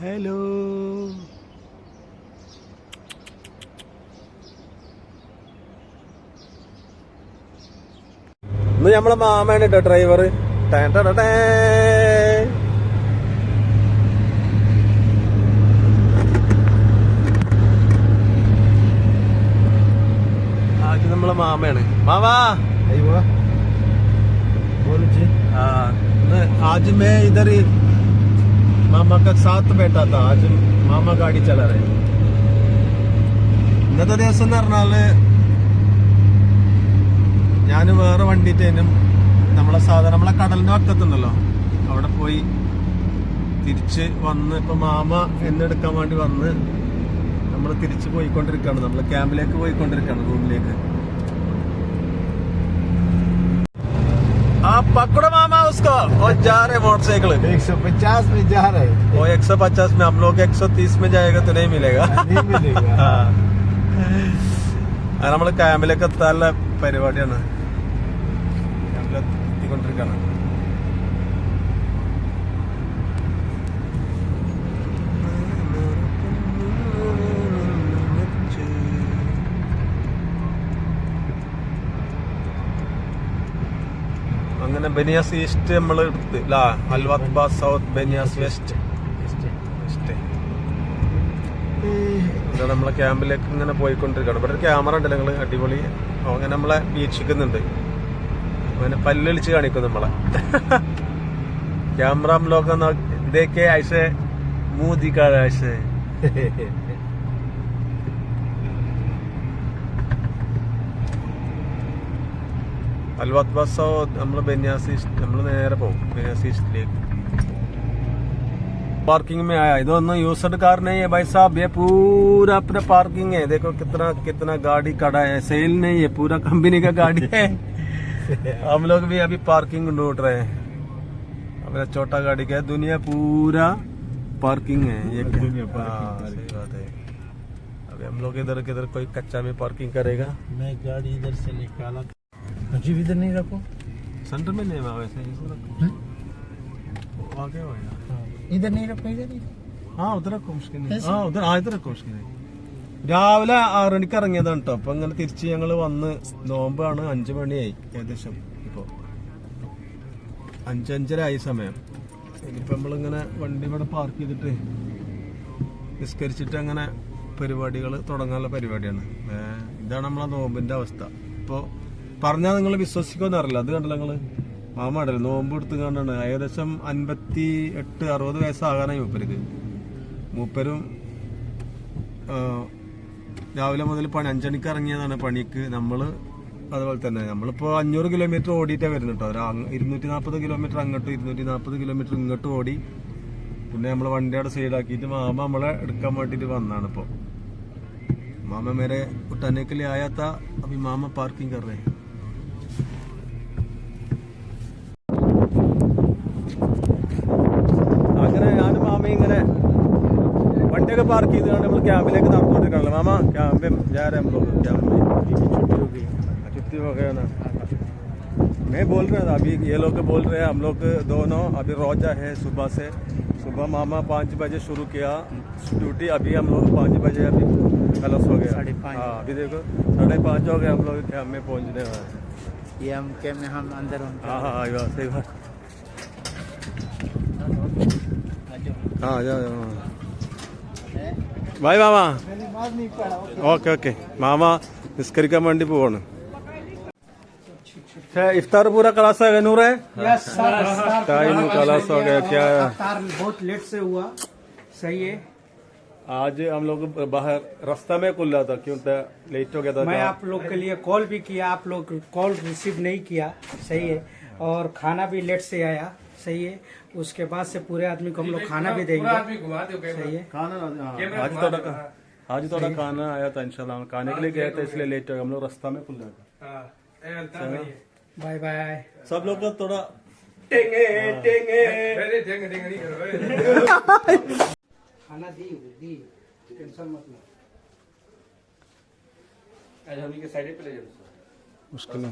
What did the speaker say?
Hello. ഇന്ന് നമ്മളെ മാമയാണ് കേട്ടോ ഡ്രൈവർ ടേ ആദ്യം നമ്മളെ മാമയാണ്. മാവാ അയ്യോ. ആ ആദ്യമേ ഇതറി मामा का साथ बैठा था आज മാമ ഗാഡി ചലാ रहे ഇന്നത്തെ ദിവസം എന്ന് പറഞ്ഞാല് ഞാൻ വേറെ വണ്ടിട്ടേനും നമ്മളെ സാധാരണ നമ്മളെ കടലിന്റെ വക്കത്തുണ്ടല്ലോ അവിടെ പോയി തിരിച്ച് വന്ന് ഇപ്പൊ മാമ എന്നെടുക്കാൻ വേണ്ടി വന്ന് നമ്മൾ തിരിച്ച് പോയിക്കൊണ്ടിരിക്കുകയാണ് നമ്മൾ ക്യാമ്പിലേക്ക് പോയിക്കൊണ്ടിരിക്കുകയാണ് റൂമിലേക്ക് आप पकड़ो मामा उसको और जा रहे मोटरसाइकिल एक सौ पचास में जा रहे हैं वो 150 में हम लोग 130 में जाएगा तो नहीं मिलेगा नहीं मिलेगा അത് നമ്മള് ക്യാമ്പിലേക്ക് എത്താനുള്ള പരിപാടിയാണ് ക്യാമ്പിൽ അങ്ങനെ ബനിയാസ് ഈസ്റ്റ് നമ്മൾ എടുത്ത് ലാ സൗത്ത് ബനിയാസ് വെസ്റ്റ്. നമ്മളെ ക്യാമ്പിലേക്ക് ഇങ്ങനെ പോയിക്കൊണ്ടിരിക്കുകയാണ്. ഇവിടെ ഒരു ക്യാമറ ഉണ്ട് നിങ്ങൾ അടിപൊളി. അങ്ങനെ നമ്മളെ വീക്ഷിക്കുന്നുണ്ട്. അങ്ങനെ പല്ലൊളിച്ച് കാണിക്കും നമ്മളെ. ക്യാമറ ലോകം ഇതൊക്കെ ആഴ്ച മൂതിക്കാഴ്ച ऐसे मुंह दिखा रहा है ऐसे अलवत बस നമ്മൾ ബന്യാസി നമ്മൾ നേരെ പോകും ബന്യാസി ഈസ്റ്റിലേക്ക് पार्किंग में आया इधर यूसड कार नहीं है भाई साहब ये पूरा अपना पार्किंग है देखो कितना कितना गाड़ी खड़ा है सेल नहीं है पूरा कंपनी का गाड़ी है हम लोग भी अभी पार्किंग ढूंढ रहे हैं अपना छोटा गाड़ी का है दुनिया पूरा पार्किंग है ये क्या? दुनिया parking हाँ, कर सही बात है अभी हम लोग इधर किधर कोई कच्चा में पार्किंग करेगा मैं गाड़ी इधर से निकाला अजीब इधर नहीं रखो सेंटर में नहीं हुआ वैसे इसमें रखो। हैं? वो आगे होएगा इधर नहीं रखो इधर नहीं ആ ഉദരൊക്കെ മുഷ്കിൽ Yes. ആ ഉദര ആ ഇതൊക്കെ മുഷ്കിൽ രാവിലെ ആറു മണിക്ക് ഇറങ്ങിയതാണ് കേട്ടോ അപ്പൊ അങ്ങനെ തിരിച്ച് ഞങ്ങൾ വന്ന് നോമ്പാണ് അഞ്ചു മണിയായി ഏകദേശം ഇപ്പൊ അഞ്ചഞ്ചര ആയി സമയം ഇനിയിപ്പോ നമ്മളിങ്ങനെ വണ്ടി ഇവിടെ പാർക്ക് ചെയ്തിട്ട് നിസ്കരിച്ചിട്ട് അങ്ങനെ പരിപാടികൾ തുടങ്ങാനുള്ള പരിപാടിയാണ് ഏ, ഇതാണ് നമ്മളെ നോമ്പിന്റെ അവസ്ഥ ഇപ്പോ പറഞ്ഞാൽ നിങ്ങൾ വിശ്വസിക്കുമെന്ന് അറിയില്ല. അത് കണ്ടല്ലോ നിങ്ങൾ മാമാടല്ലേ നോമ്പ് എടുത്ത് കണ്ടാണ്. ഏകദേശം അൻപത്തി എട്ട് അറുപത് വയസ്സാകാനായി മൂപ്പർക്ക് മൂപ്പരും രാവിലെ മുതൽ പണി അഞ്ചണിക്ക് ഇറങ്ങിയതാണ് പണിക്ക്. നമ്മൾ അതുപോലെ തന്നെ. നമ്മളിപ്പോൾ അഞ്ഞൂറ് കിലോമീറ്റർ ഓടിയിട്ടേ വരുന്നത് കേട്ടോ. ഇരുന്നൂറ്റി നാൽപ്പത് കിലോമീറ്റർ അങ്ങോട്ട് ഇരുന്നൂറ്റി നാൽപ്പത് കിലോമീറ്റർ ഇങ്ങോട്ട് ഓടി. പിന്നെ നമ്മൾ വണ്ടിയുടെ സൈഡാക്കിയിട്ട് മാമ നമ്മളെ എടുക്കാൻ വേണ്ടിയിട്ട് വന്നാണ് ഇപ്പോൾ മാമ മേരെ ഉട്ടാനേക്കലി ആയാത്ത അഭി മാമ പാർക്കിംഗ് കറേ देखो पार्क की मतलब कैंप लेके नाम को निकल मामा कैंप पे जा रहे हम लोग कैंप में छुट्टी हो गई छुट्टी हो गया ना मैं बोल रहा था अभी ये लोग बोल रहे हैं हम लोग दोनों अभी रोजा है सुबह से सुबह मामा पाँच बजे शुरू किया ड्यूटी अभी हम लोग पाँच बजे अभी खलस हो गया हाँ अभी देखो साढ़े पाँच हो गए हम लोग कैम्प में पहुँचने वाले ये हम कैम्प में हम अंदर हाँ हाँ हाँ सही बात हाँ जाओ bye mama okay okay mama നിസ്കരിക്കാൻ വേണ്ടി പോവാണ് इफ्तार पूरा क्लास है नूर है टाइम क्लास हो गया क्या तार बहुत लेट से हुआ सही है आज हम लोग बाहर रास्ता में खुल रहा था क्यों लेट हो गया था मैं आप लोग के लिए कॉल भी किया आप लोग कॉल रिसीव नहीं किया सही है और खाना भी लेट से आया सही है। उसके बाद से पूरे आदमी को हम लोग खाना भी देंगे। सही है। खाना आज थोड़ा आज थोड़ा खाना आया था इंशाल्लाह। खाने के लिए गया था इसलिए लेट हो हम लोग रास्ता में खुल था। Bye bye. सब लोग का थोड़ा खाना दी दी। टेंशन मत लो। आज हम के साइड पे ले मुश्किल है